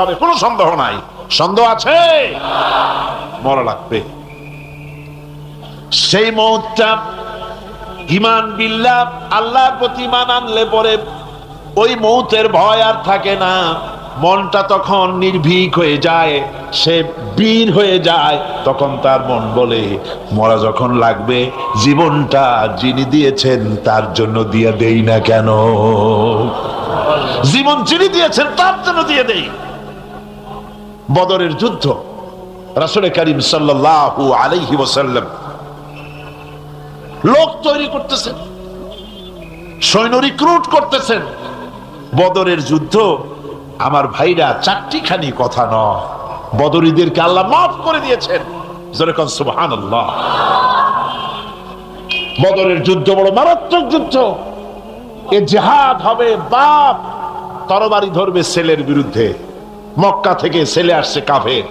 হবে কোনো সন্দেহ নাই। সন্দেহ আছে? মরা লাগবে সেই ইমান আল্লাহর আনলে পরে ওই মৌতের ভয় আর থাকে না। মনটা তখন নির্ভীক হয়ে যায়, সে বীর হয়ে যায়। তখন তার মন বলে, মরা যখন লাগবে, জীবনটা যিনি দিয়েছেন তার জন্য দিয়ে দেই না কেন? জীবন যিনি দিয়েছেন তার জন্য দিয়ে দেই। বদরের যুদ্ধ। রাসুল করিম সাল্লাল্লাহু আলাইহি ওয়াসাল্লাম লোক তৈরি করতেছেন, সৈন্য রিক্রুট করতেছেন। বদরের যুদ্ধ আমার ভাইরা চারটিখানি কথা নয়। বদরীদেরকে আল্লাহ মাফ করে দিয়েছেন। বদরের যুদ্ধ বড় মারাত্মক যুদ্ধ। এ জেহাদ হবে বাপ, তরবারি ধরবে ছেলের বিরুদ্ধে। মক্কা থেকে ছেলে আসছে কাফের।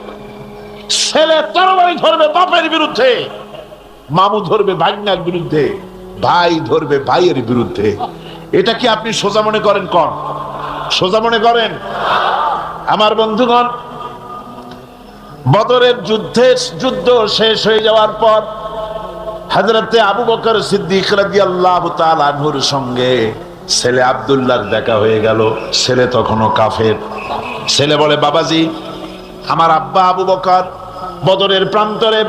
ছেলে তরবারি ধরবে বাপের বিরুদ্ধে, মামু ধরবে ভাগ্নার বিরুদ্ধে, ভাই ধরবে ভাইয়ের বিরুদ্ধে। এটা কি আপনি সোজা মনে করেন কন? সোজা মনে করেন? আমার বন্ধুগণ, বদরের যুদ্ধে যুদ্ধ শেষ হয়ে যাওয়ার পর হাজরতে আবু বকর সিদ্দিক তাআলা আনহুর সঙ্গে ছেলে আব্দুল্লাহর দেখা হয়ে গেল। ছেলে তখনও কাফের। ছেলে বলে, বাবাজি, আমার আব্বা আবু বকার বদরের প্রান্তরে,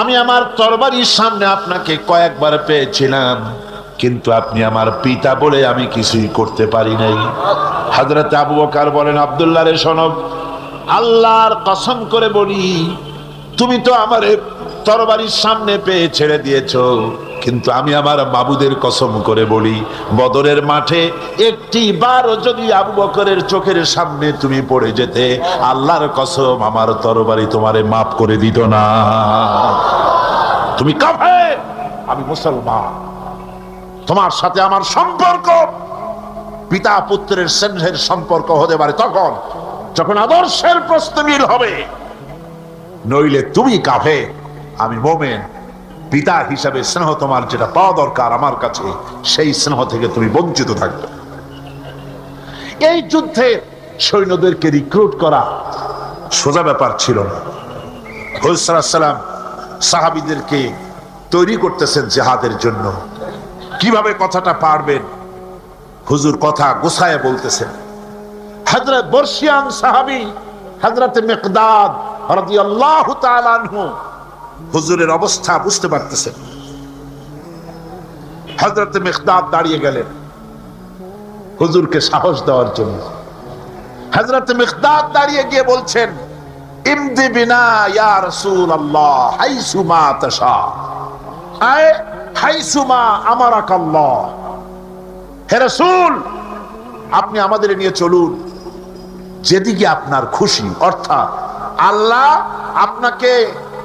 আমি আমার তরবারির সামনে আপনাকে কয়েকবার পেয়েছিলাম, কিন্তু আপনি আমার পিতা বলে আমি কিছুই করতে পারি নাই। হাজরত আবু বকার বলেন, আবদুল্লাহ রে সনব আল্লাহর কসম করে বলি, তুমি তো আমার তরবারির সামনে পেয়ে ছেড়ে দিয়েছ। কিন্তু আমি আমার বাবুদের কসম করে বলি, বদরের মাঠে একটি বারও যদি আবু বকরের চোখের সামনে তুমি পড়ে যেতে, আল্লাহর কসম আমার তরবারি তোমারে মাফ করে দিত না। তুমি কাফে আমি মুসলমান। তোমার সাথে আমার সম্পর্ক। পিতা পুত্রের স্নেহের সম্পর্ক হতে পারে তখন, যখন আদর্শের প্রশ্ন মিল হবে। নইলে তুমি কাফে আমি মোমেন। পিতা হিসাবে স্নেহ তোমার যেটা পাওয়া দরকার আমার কাছে, সেই স্নেহ থেকে তুমি বঞ্চিত থাকবে। এই যুদ্ধে সৈন্যদেরকে রিক্রুট করা সোজা ব্যাপার ছিল না। হজসালাম সাহাবিদেরকে তৈরি করতেছেন জেহাদের জন্য। কীভাবে কথাটা পারবেন? হুজুর কথা গোসায় বলতেছেন। হজরত বর্ষিয়ান সাহাবি হজরত মেকদাদ রাদিয়াল্লাহু তাআলা আনহু হুজুরের অবস্থা বুঝতে পারতেছেন হজরত মেকদাদ দাঁড়িয়ে গেলেন হুজুরকে সাহস দেওয়ার জন্য। হজরত মেকদাদ দাঁড়িয়ে গিয়ে বলছেন আমারাকাল্লাহ। হে রাসূল, আপনি আমাদের নিয়ে চলুন। যেদিকে আপনার খুশি, অর্থাৎ আল্লাহ আপনাকে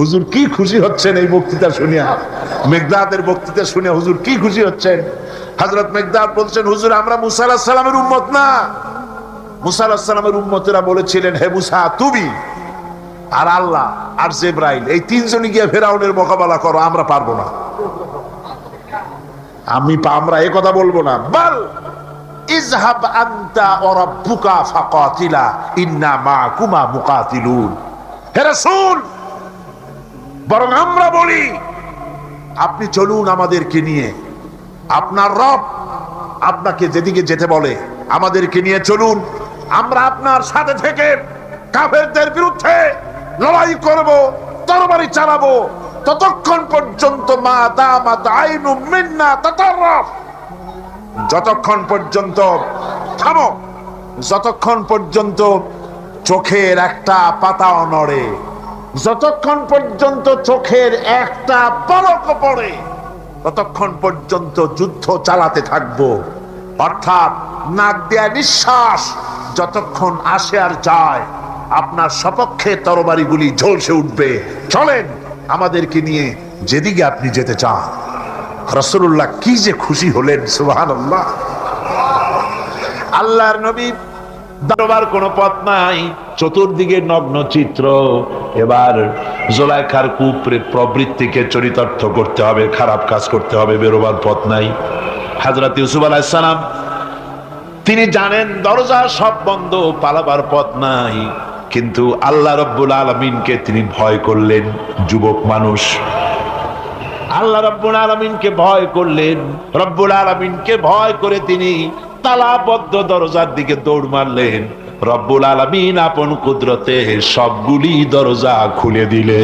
হুজুর কি খুশি হচ্ছেন এই বক্তৃতা শুনিয়া? মেঘদাদের বক্তৃতা শুনিয়া হুজুর কি খুশি হচ্ছেন? হজরত মেঘদাদ বলছেন, হুজুর, আমরা মুসা আলাহিস সালামের উম্মত না। মুসা আলাহিস সালামের উম্মতেরা বলেছিলেন, হে মুসা, তুমি আর আল্লাহ আর জেব্রাইল, এই তিনজনই গিয়ে ফেরাউনের মোকাবেলা করো, আমরা পারব না। আমি আমরা এ কথা বলব না। বল ইজহাব আনতা ওয়া রাব্বুকা ফাকাতিলা, ইন্না মাকুমা মুকাতিলুন। হে রাসূল! বরং আমরা বলি, আপনি চলুন আমাদেরকে নিয়ে। আপনার রব আপনাকে যেদিকে যেতে বলে, আমাদেরকে নিয়ে চলুন। আমরা আপনার সাথে থেকে কাফেরদের বিরুদ্ধে লড়াই করব, তরবারি চালাবো। ততক্ষণ পর্যন্ত মা দামাত আইনু মিন্না তাতাররাফ। যতক্ষণ পর্যন্ত, থামো। যতক্ষণ পর্যন্ত চোখের একটা পাতাও নড়ে। যতক্ষণ পর্যন্ত চোখের একটা পলক পড়ে, ততক্ষণ পর্যন্ত যুদ্ধ চালাতে থাকব। অর্থাৎ নাক দেয়া নিঃশ্বাস যতক্ষণ আসে আর যায়, আপনার সপক্ষে তরবারিগুলি ঝলসে উঠবে। চলেন আমাদেরকে নিয়ে যেদিকে আপনি যেতে চান। রসুল্লাহ কি যে খুশি হলেন আল্লাহ আল্লাহর নবী দারোবার কোনো পথ নাই। চতুর্দিকে নগ্ন চিত্র। এবার জোলাইখার কুপরে প্রবৃত্তিকে চরিতার্থ করতে হবে, খারাপ কাজ করতে হবে, বেরোবার পথ নাই। হাজরত ইউসুফ আলাইসালাম তিনি জানেন দরজা সব বন্ধ, পালাবার পথ নাই। কিন্তু আল্লাহ রব্বুল আলমিনকে তিনি ভয় করলেন, যুবক মানুষ। আল্লাহ রব্বুল আলমিনকে ভয় করলেন, রব্বুল আলমিনকে ভয় করে তিনি তালাবদ্ধ দরজার দিকে দৌড় মারলেন। রব্বুল আলমিন আপন কুদরতে সবগুলি দরজা খুলে দিলে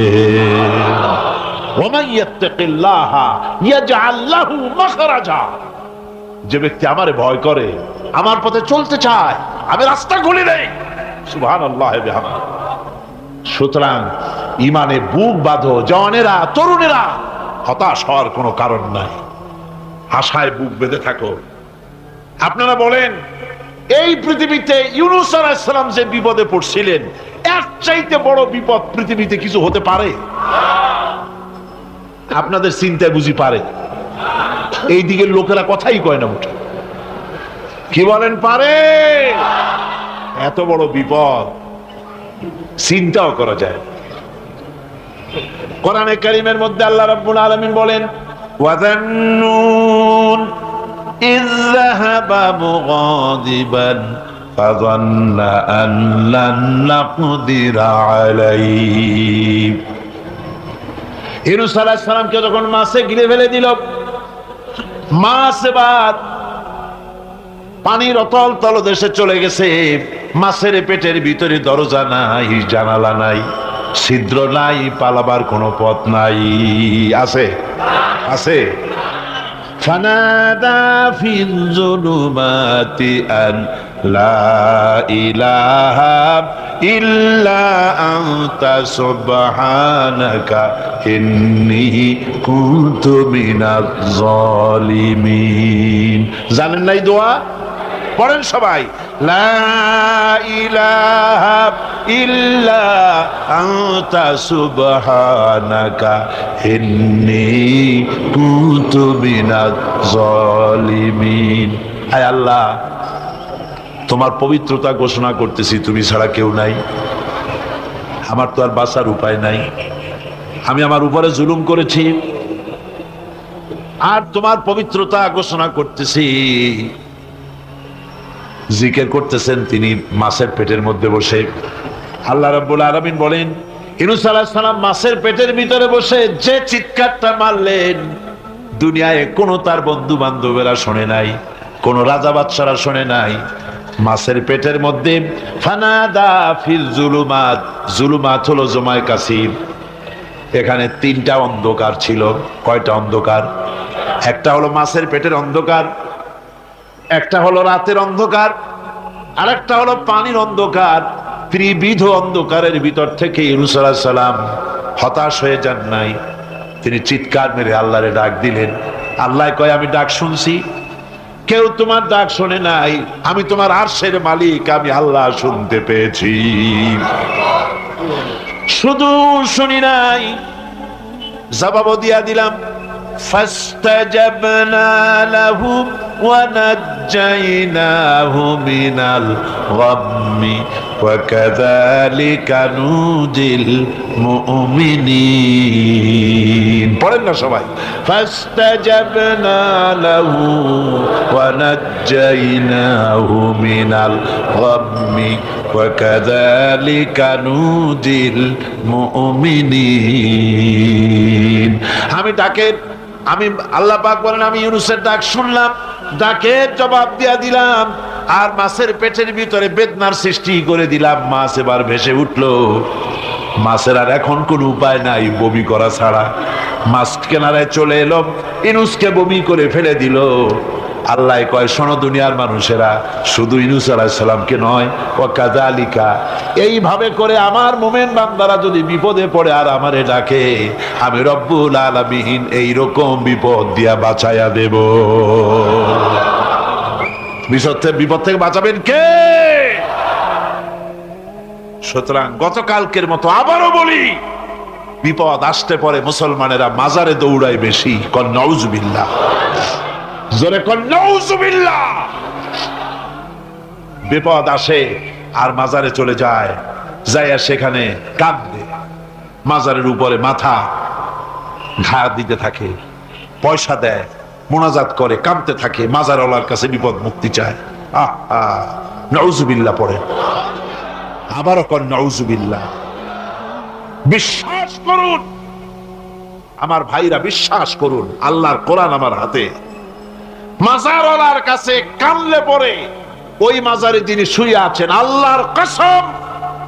যে ব্যক্তি আমারে ভয় করে, আমার পথে চলতে চায়, আমি রাস্তা খুলে দেই। সুবহান আল্লাহ সুতরাং ইমানে বুক বাঁধো, জওয়ানেরা, তরুণেরা, হতাশ হওয়ার কোনো কারণ নাই। আশায় বুক বেঁধে থাকো। আপনারা বলেন, এই পৃথিবীতে ইউনুস আলাইসালাম যে বিপদে পড়ছিলেন, এর চাইতে বড় বিপদ পৃথিবীতে কিছু হতে পারে? আপনাদের চিন্তায় বুঝি পারে। এই দিকের লোকেরা কথাই কয় না মোটে। কি বলেন, পারে? এত বড় বিপদ, চিন্তাও করা যায়। কোরআনে কারিমের মধ্যে আল্লাহ রাব্বুল আলামিন বলেন, ওয়াযান্নুন إذ ذهب مغاضبا فظن أن لن نقدر عليه ইউনুস আলাইহিস সালামকে যখন মাছে গিলে ফেলে দিল মাছ এবার পানির অতল তলদেশে চলে গেছে মাছের পেটের ভিতরে দরজা নাই জানালা নাই ছিদ্র নাই পালাবার কোনো পথ নাই আছে আছে فنادى في الظلمات أن لا إله إلا أنت سبحانك إني كنت من الظالمين জানেন নাই দোয়া পড়েন সবাই। লা ইল্লা সুবহানাকা আল্লাহ, তোমার পবিত্রতা ঘোষণা করতেছি, তুমি ছাড়া কেউ নাই। আমার তো আর বাঁচার উপায় নাই। আমি আমার উপরে জুলুম করেছি। আর তোমার পবিত্রতা ঘোষণা করতেছি। জিকের করতেছেন, তিনি মাছের পেটের মধ্যে বসে। আল্লাহ রাব্বুল আলামিন বলেন, ইনুস সালাম মাছের পেটের ভিতরে বসে যে চিৎকারটা মারলেন, দুনিয়ায় কোনো তার বন্ধু বান্ধবেরা শোনে নাই, কোন রাজা বাদশারা শোনে নাই। মাছের পেটের মধ্যে, ফানাদা ফিল জুলুমাত জুলুমাত হলো জমায় কাসির এখানে তিনটা অন্ধকার ছিল, কয়টা অন্ধকার? একটা হলো মাছের পেটের অন্ধকার একটা হলো রাতের অন্ধকার আর একটা হলো পানির অন্ধকার, ত্রিবিধ অন্ধকারের ভিতর থেকে ইউনুসাল্লাহ সালাম হতাশ হয়ে যান নাই। তিনি চিৎকার মেরে আল্লাহরে ডাক দিলেন। আল্লাহ কয়, আমি ডাক শুনছি। কেউ তোমার ডাক শোনে নাই। আমি তোমার আর্শের মালিক। আমি আল্লাহ শুনতে পেয়েছি। শুধু শুনি নাই। জবাব দিয়া দিলাম, ফাস্তাজাবনা লাহুম ونجيناه من الغم وكذلك نودي المؤمنين পড়েন না সবাই فاستجبنا له ونجيناه من الغم وكذلك نودي المؤمنين আমি ডাকে আমি আল্লাহ পাক বলেন আমি ইউনুসের ডাক শুনলাম ডাকের জবাব দিয়া দিলাম, আর মাছের পেটের ভিতরে বেদনার সৃষ্টি করে দিলাম, মাছ এবার ভেসে উঠল। মাছের আর এখন কোন উপায় নাই, বমি করা ছাড়া। মাছ কেনারায় চলে এলো, ইনুসকে বমি করে ফেলে দিল। আল্লাহ কয়, শোনো দুনিয়ার মানুষেরা, শুধু ইনুস আলাহিসাল্লামকে নয় ও কাদা আলিকা এইভাবে করে আমার মোমেন বান্দারা যদি বিপদে পড়ে আর আমারে ডাকে, আমি রব্বুল আলমিহীন এইরকম বিপদ দিয়া বাঁচাইয়া দেব। বিপদ বিপদ থেকে বাঁচাবেন কে? সুতরাং গতকালকের মতো আবারও বলি, বিপদ আসতে পরে মুসলমানেরা মাজারে দৌড়ায় বেশি, কন নউজুবিল্লা জোরে বিপদ আসে, আর মাজারে চলে যায় যাইয়া সেখানে কাঁদবে মাজারের উপরে মাথা ঘা দিতে থাকে, পয়সা দেয়, মোনাজাত করে, কাঁদতে থাকে, মাজারওয়ালার কাছে বিপদ মুক্তি চায়। আহ নউজুবিল্লা পড়ে। আবারও কর নউজুবিল্লা বিশ্বাস করুন, আমার ভাইরা বিশ্বাস করুন, আল্লাহর কোরআন আমার হাতে। মাজারওয়ালার কাছে কানলে পরে ওই মাজারে যিনি শুয়ে আছেন। আল্লাহর কসম,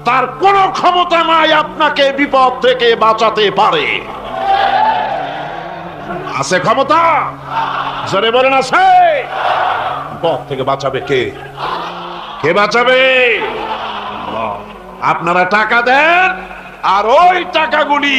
তার কোনো ক্ষমতা নাই আপনাকে বিপদ থেকে বাঁচাতে পারে। আছে ক্ষমতা? জোরে বলেন, আছে। বিপদ থেকে বাঁচাবে কে? কে বাঁচাবে। আপনারা টাকা দেন, আর ওই টাকাগুলি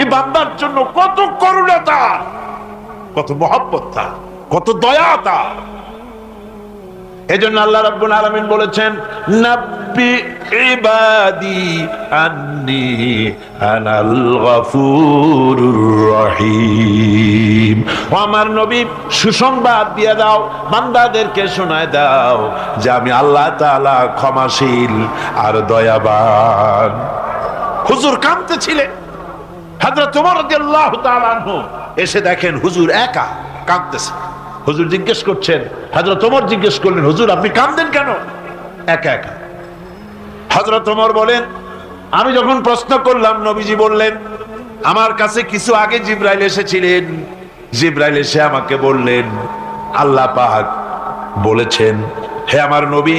এই বান্দার জন্য কত করুণা কত মহব্বত তার, কত দয়া এজন্য আল্লাহ রাব্বুল আলামিন বলেছেন, নাব্বি ইবাদি আন্নি আনাল গফুরুর রহিম। ও আমার নবী, সুসংবাদ দিয়ে দাও, বান্দাদেরকে শোনায় দাও যে আমি আল্লাহ তাআলা ক্ষমাশীল আর দয়াবান। হুজুর কাঁদতেছিলেন। হযরত ওমর রাদিয়াল্লাহু এসে দেখেন হুজুর একা কাঁদতেছে। হুজুর জিজ্ঞেস করছেন, হযরত ওমর জিজ্ঞেস করলেন, হুজুর, আপনি কাঁদেন কেন? একা একা। হযরত ওমর বলেন, আমি যখন প্রশ্ন করলাম, নবীজি বললেন, আমার কাছে কিছু আগে জিব্রাইল এসেছিলেন। জিব্রাইল এসে আমাকে বললেন, আল্লাহ পাক বলেছেন, হে আমার নবী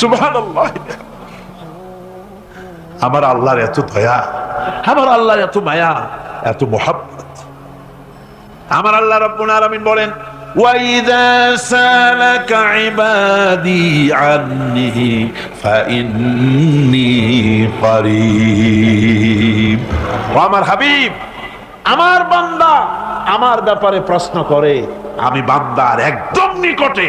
সুবহানাল্লাহ আমার আল্লাহর এত দয়া আমার আল্লাহর এত মায়া এত মহাব্বত আমার আল্লাহ রব্বুল আলামিন বলেন وَإِذَا سَأَلَكَ عِبَادِي عَنِّي فَإِنِّي قَرِيب ও আমার হাবিব আমার বান্দা আমার ব্যাপারে প্রশ্ন করে আমি বান্দার একদম নিকটে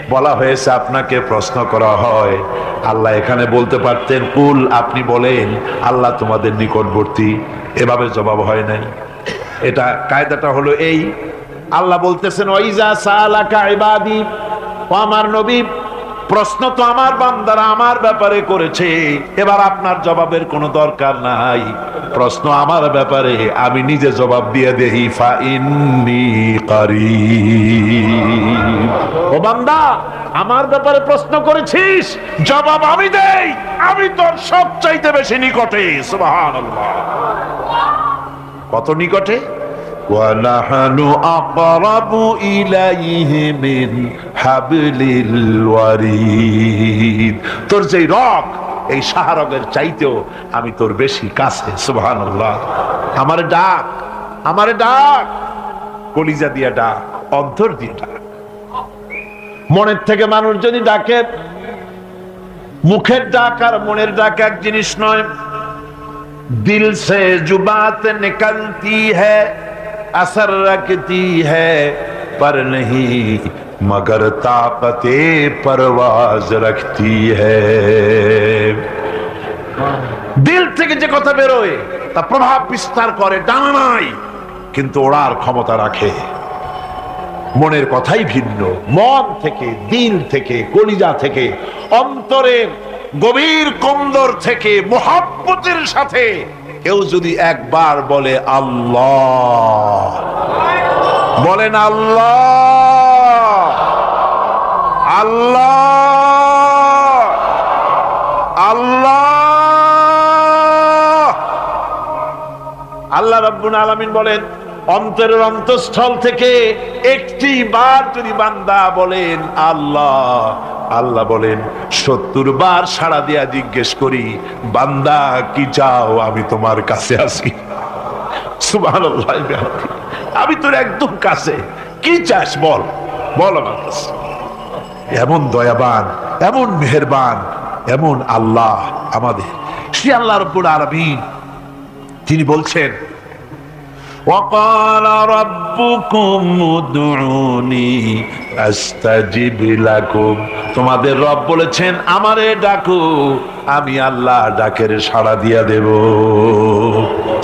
বলা হয়েছে, আপনাকে প্রশ্ন করা হয়। আল্লাহ এখানে বলতে পারতেন, কুল, আপনি বলেন, আল্লাহ তোমাদের নিকটবর্তী। এভাবে জবাব হয় নাই। এটা, কায়দাটা হলো এই। আল্লাহ বলতেছেন ওইজা সালাকা ইবাদি আমার নবী প্রশ্ন তো আমার বান্দারা আমার ব্যাপারে করেছে। এবার আপনার জবাবের কোনো দরকার নাই। প্রশ্ন আমার ব্যাপারে, আমি নিজে জবাব দিয়ে দেহি ও বান্দা, আমার ব্যাপারে প্রশ্ন করেছিস? জবাব আমি দেই। আমি তোর সবচাইতে বেশি নিকটে কত নিকটে? ونحن أقرب إليه من حبل الوريد. তোর যেই রক, এই শাহরগের চাইতেও আমি তোর বেশি কাছে সুবহান আমার ডাক আমার ডাক, কলিজা দিয়া ডাক, অন্তর দিয়ে ডাক। মনের থেকে মানুষ যদি ডাকে, মুখের ডাক আর মনের ডাক এক জিনিস নয়, দিল সে জুবাত নিকলতি হ্যাঁ असर रखती है पर नहीं मगर ताकते परवाज रखती है দিল থেকে যে কথা বেরোয় তা প্রভাব বিস্তার করে ডানা নাই কিন্তু ওড়ার ক্ষমতা রাখে মনের কথাই ভিন্ন মন থেকে দিল থেকে কলিজা থেকে অন্তরের গভীর কন্দর থেকে মোহাব্বতের সাথে কেউ যদি একবার বলে আল্লাহ বলেন আল্লাহ আল্লাহ আল্লাহ। আল্লাহ রাব্বুল আলামিন বলেন, অন্তরের অন্তঃস্থল থেকে একটি বার যদি বান্দা বলেন আল্লাহ আল্লাহ বলেন, সত্তর বার সাড়া দিয়া জিজ্ঞেস করি, বান্দা, কি চাও আমি তোমার কাছে আসি? আমি তোর একদম কাছে। কি চাস বল? বল এমন দয়াবান, এমন মেহেরবান, এমন আল্লাহ আমাদের। সে আল্লাহ রব্বুল আলামিন, তিনি বলছেন وقال ربكم ادعوني استجب لكم তোমাদের রব বলেছেন আমারে ডাকো আমি আল্লাহ ডাকের সাড়া দিয়া দেব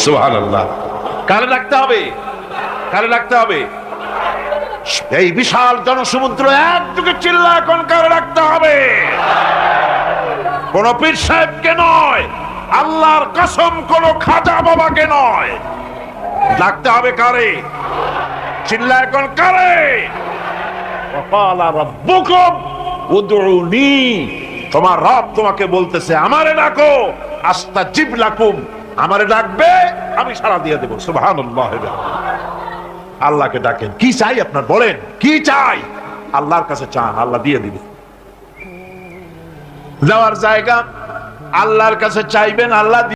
সুবহানাল্লাহ কারে ডাকতে হবে কারে ডাকতে হবে এই বিশাল জনসমুদ্র একযোগে চিল্লা এখন কারে ডাকতে হবে কোন পীর সাহেবকে নয় আল্লাহর কসম কোন খাজা বাবাকে নয় ডাকতে হবে কারে? চিল্লা এখন কারে? তোমার রব তোমাকে বলতেছে, আমারে ডাকো আস্তা জিব লাকুম। আমারে ডাকবে, আমি সারা দিয়ে দেবো। সুহান আল্লাহকে ডাকেন। কি চাই আপনার, বলেন, কি চাই? আল্লাহর কাছে চান, আল্লাহ দিয়ে দিবে। যাওয়ার জায়গা, আল্লাহর কাছে চাইবেন, আল্লাহ